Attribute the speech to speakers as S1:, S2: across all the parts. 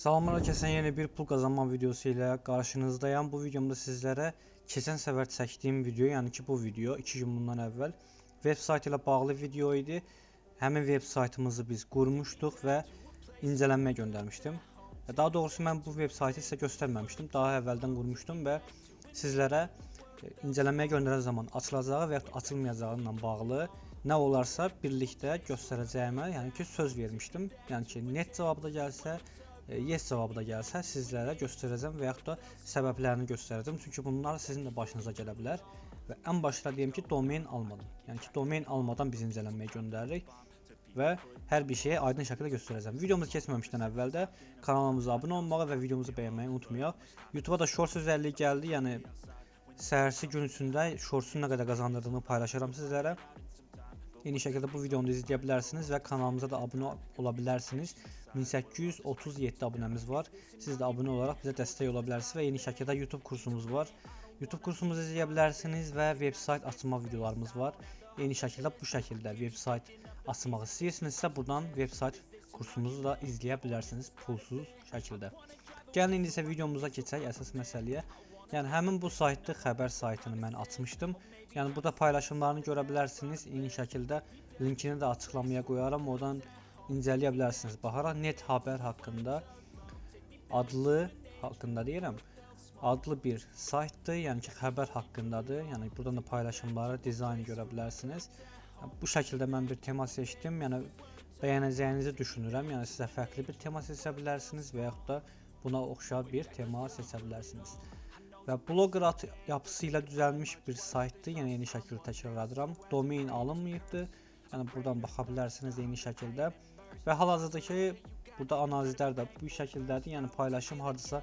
S1: Salamlar kəsən yeni bir pul qazanma videosu ilə qarşınızdayam. Bu videomda sizlərə keçən səfər çəkdiyim video, yəni ki bu video 2 gün bundan əvvəl veb sayt ilə bağlı video idi. Həmin veb saytımızı biz qurmuşduq və incələnməyə göndərmişdim. Daha doğrusu mən bu veb saytı sizə göstərməmişdim. Daha əvvəldən qurmuşdum və sizlərə e, incələməyə göndərən zaman açılacağı və ilə bağlı nə olarsa birlikdə göstərəcəyimə, yəni ki söz vermişdim. Yəni ki net cavabı da gəlsə, e, yes cavabı da gəlsə sizlərə göstərəcəm və yaxud da səbəblərini göstərəcəm. Çünki bunlar sizin də başınıza gələ bilər. Və ən başda deyim ki, domain almadan. Yəni ki, domain almadan biz incələnməyə göndəririk və hər bir şeyi aydın şəkildə göstərəcəm. Videomuzu keçməmişdən əvvəl də kanalımıza abunə olmağı və videomuzu bəyənməyi unutmayaq. YouTube-a da Shorts özelliyi gəldi. Yəni səhərsi gün içində Shorts-un nə qədər qazandırdığını paylaşaram sizlərə. Eyni şəkildə bu izləyə bilərsiniz və kanalımıza da abunə ola bilərsiniz. 1837 abunəmiz var. Siz də abunə olaraq bizə dəstək ola bilərsiniz və eyni şəkildə YouTube kursumuz var. YouTube kursumuzu izləyə bilərsiniz və veb sayt açma videolarımız var. Eyni şəkildə bu şəkildə veb sayt açmaq istəyirsinizsə buradan veb sayt kursumuzu da izləyə pulsuz şəkildə. Gəlin indi isə videomuza keçək əsas məsələyə. Yəni həmin bu saytda xəbər saytını mən açmışdım. Yəni burada paylaşımlarını görə bilərsiniz. Eyni şəkildə linkini də açıqlamaya qoyaram. Oradan incələyə bilərsiniz. Baxaraq net xəbər haqqında adlı haqqında deyirəm. Adlı bir saytdır. Yəni ki xəbər haqqındadır. Yəni buradan da paylaşımları, dizaynı görə bilərsiniz. Bu şəkildə mən bir tema seçdim. Yəni bəyənəcəyinizi düşünürəm. Yəni sizə fərqli bir tema seçə bilərsiniz və yaxud da buna oxşar bir tema seçə bilərsiniz. Və blogger at yapısı ilə düzəlmiş bir saytdır. Yəni eyni şəkildə təkrar edirəm. Domain alınmayıbdı. Yəni buradan baxa eyni şəkildə. Və hal-hazırdakı burada analizlər də bu şəkildədir. Yəni paylaşım hardasa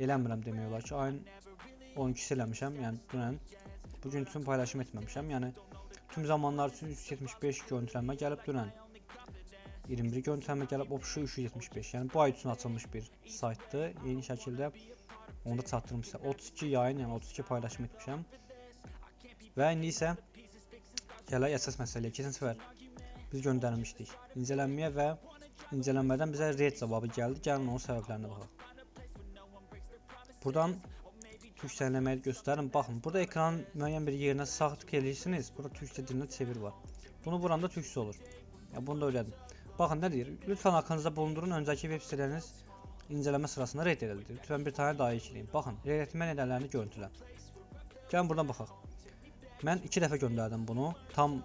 S1: eləmirəm demək olar ki, ayın 12-si eləmişəm. Yəni dünən bu gün üçün paylaşım etməmişəm. Yəni tüm zamanlar üçün 375 görüntülənmə gəlib dünən. 21 görüntülənmə gəlib, opşu 375. Yəni bu ay üçün açılmış bir saytdır. Eyni şəkildə Onda çatdırmışam. 32 yayın, yəni 32 paylaşım etmişəm. Və indi isə gələk əsas məsələyə. Keçən səfər biz göndərmişdik incələnməyə və incələnmədən bizə red cavabı gəldi. Gəlin onun səbəblərinə baxaq. Buradan türkçələməyi göstərin. Baxın, burada ekranın müəyyən bir yerinə sağ tık eləyirsiniz. Burada türkçə dilinə çevir var. Bunu vuranda türkçə olur. Ya bunu da öyrədin. Baxın nə deyir? Lütfən aklınızda bulundurun öncəki web sitələriniz inceleme sırasında reddedildi. Lütfen bir tane daha ekleyin. Bakın reddetme nedenlerini görüntülə. Gəlin buradan baxaq. Mən 2 dəfə göndərdim bunu. Tam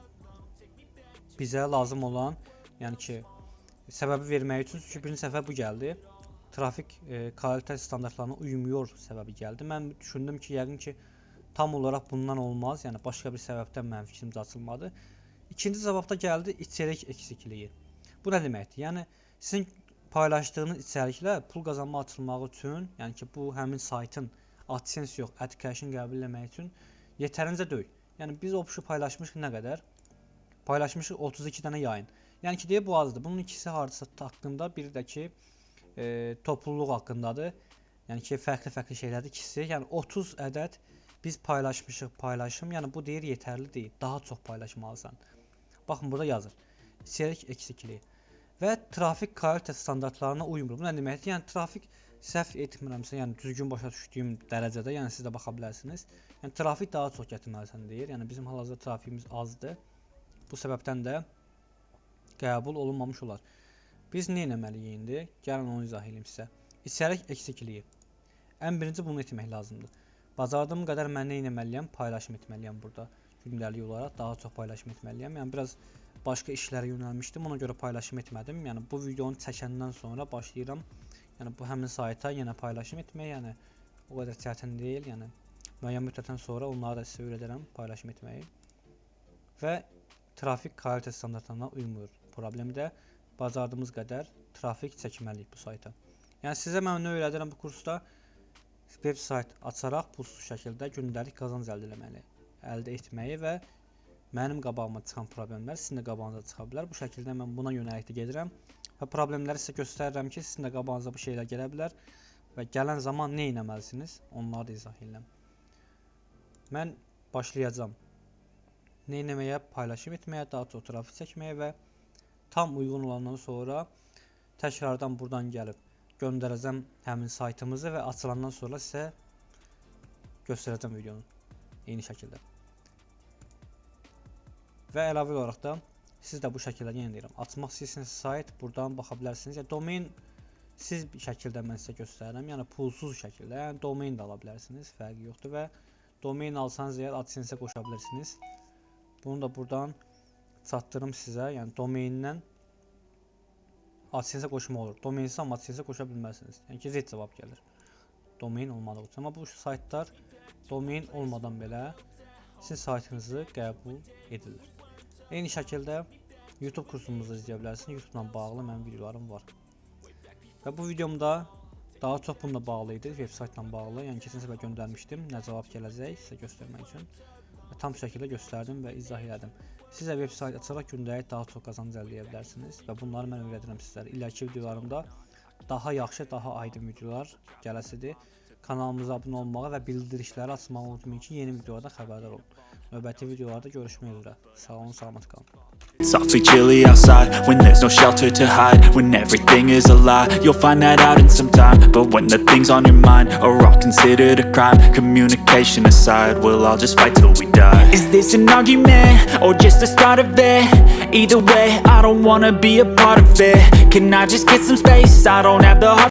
S1: bizə lazım olan, yəni ki, səbəbi vermək üçün çünki birinci səfər bu gəldi. Trafik e, kalite standartlarına uymuyor səbəbi gəldi. Mən düşündüm ki, yəqin ki, tam olaraq bundan olmaz. Yəni başqa bir səbəbdən mənim fikrimcə açılmadı. İkinci cavabda gəldi içerik eksikliyi. Bu nə deməkdir? Yəni sizin paylaşdığınız içəriklər pul qazanma açılmağı üçün, yəni ki, bu həmin saytın AdSense yox, AdCash-in qəbul etmək üçün yetərincə deyil. Yəni biz opşu paylaşmışıq nə qədər? Paylaşmışıq 32 dənə yayın. Yəni ki, deyə bu azdır. Bunun ikisi hardasa haqqında, biri də ki, e, topluluq haqqındadır. Yəni ki, fərqli-fərqli şeylərdir ikisi. Yəni 30 ədəd biz paylaşmışıq paylaşım. Yəni bu deyir yetərli deyil. Daha çox paylaşmalısan. Baxın burada yazır. İçerik eksikliyi və trafik kalite standartlarına uymur. Bu nə deməkdir? Yəni trafik səhv etmirəmsə, yəni düzgün başa düşdüyüm dərəcədə, yəni siz də baxa bilərsiniz. Yəni trafik daha çox gətirməlisən deyir. Yəni bizim hal-hazırda trafikimiz azdır. Bu səbəbdən də qəbul olunmamış olar. Biz nə etməliyik indi? Gəlin onu izah edeyim sizə. İçərik eksikliyi. Ən birinci bunu etmək lazımdır. Bacardığım qədər mən nə etməliyəm? Paylaşım etməliyəm burada. Gündəlik olaraq daha çox paylaşım etməliyəm. Yəni biraz başqa işlərə yönəlmişdim. Ona görə paylaşım etmədim. Yəni bu videonu çəkəndən sonra başlayıram. Yəni bu həmin sayta yenə paylaşım etməyə, yəni o qədər çətin deyil. Yəni müəyyən müddətdən sonra onları da sizə öyrədərəm paylaşım etməyi. Və trafik kalite standartlarına uymur. Problemi də bacardığımız qədər trafik çəkməliyik bu sayta. Yəni sizə mən nə öyrədirəm bu kursda? Web sayt açaraq pulsuz şəkildə gündəlik qazanc əldə etməli, əldə etməyi və mənim qabağıma çıxan problemlər sizin də qabağınıza çıxa bilər. Bu şəkildə mən buna yönəlikdə gedirəm və problemləri sizə göstərirəm ki, sizin də qabağınıza bu şeylər gələ bilər və gələn zaman nə etməlisiniz, onları da izah edirəm. Mən başlayacağam. Nə etməyə, paylaşım etməyə, daha çox trafik çəkməyə və tam uyğun olandan sonra təkrardan buradan gəlib göndərəcəm həmin saytımızı və açılandan sonra sizə göstərəcəm videonu eyni şəkildə. Və əlavə olaraq da siz də bu şəkildə yenə deyirəm, açmaq istəyirsiniz sayt, buradan baxa bilərsiniz. Ya domain siz bir şəkildə mən sizə göstərirəm, yəni pulsuz şəkildə, yəni domain də ala bilərsiniz, fərqi yoxdur və domain alsanız əgər AdSense-ə qoşa bilirsiniz. Bunu da buradan çatdırım sizə, yəni domaindən AdSense-ə qoşma olur. Domainsiz amma AdSense-ə qoşa bilməzsiniz. Yəni ki, Z cavab gəlir. Domain olmadığı üçün. Amma bu saytlar domain olmadan belə sizin saytınızı qəbul edirlər. Eyni şəkildə YouTube kursumuzu izləyə bilərsiniz. YouTube-la bağlı mənim videolarım var. Və bu videomda daha çox bununla bağlı idi, veb saytla bağlı. Yəni keçən səfər göndərmişdim, nə cavab gələcək sizə göstərmək üçün. Və tam şəkildə göstərdim və izah elədim. Siz də veb sayt açaraq gündəlik daha çox qazanc əldə edə bilərsiniz və bunları mən öyrədirəm sizlərə. İləriki videolarımda daha yaxşı, daha aydın videolar gələsidir. Kanalımıza abunə olmağı və bildirişləri açmağı unutmayın ki, yeni videolardan xəbərdar olun. Növbəti videolarda görüşmək üzrə. Sağ olun, salamat qalın.
S2: It's chilly outside when there's no shelter to hide. When everything is a lie, you'll find that out in some time. But when the things on your mind are all considered a crime, communication aside, we'll all just fight till we die. Is this an argument or just the start of it? Either way, I don't wanna be a part of it. Can I just get some space? I don't have the heart.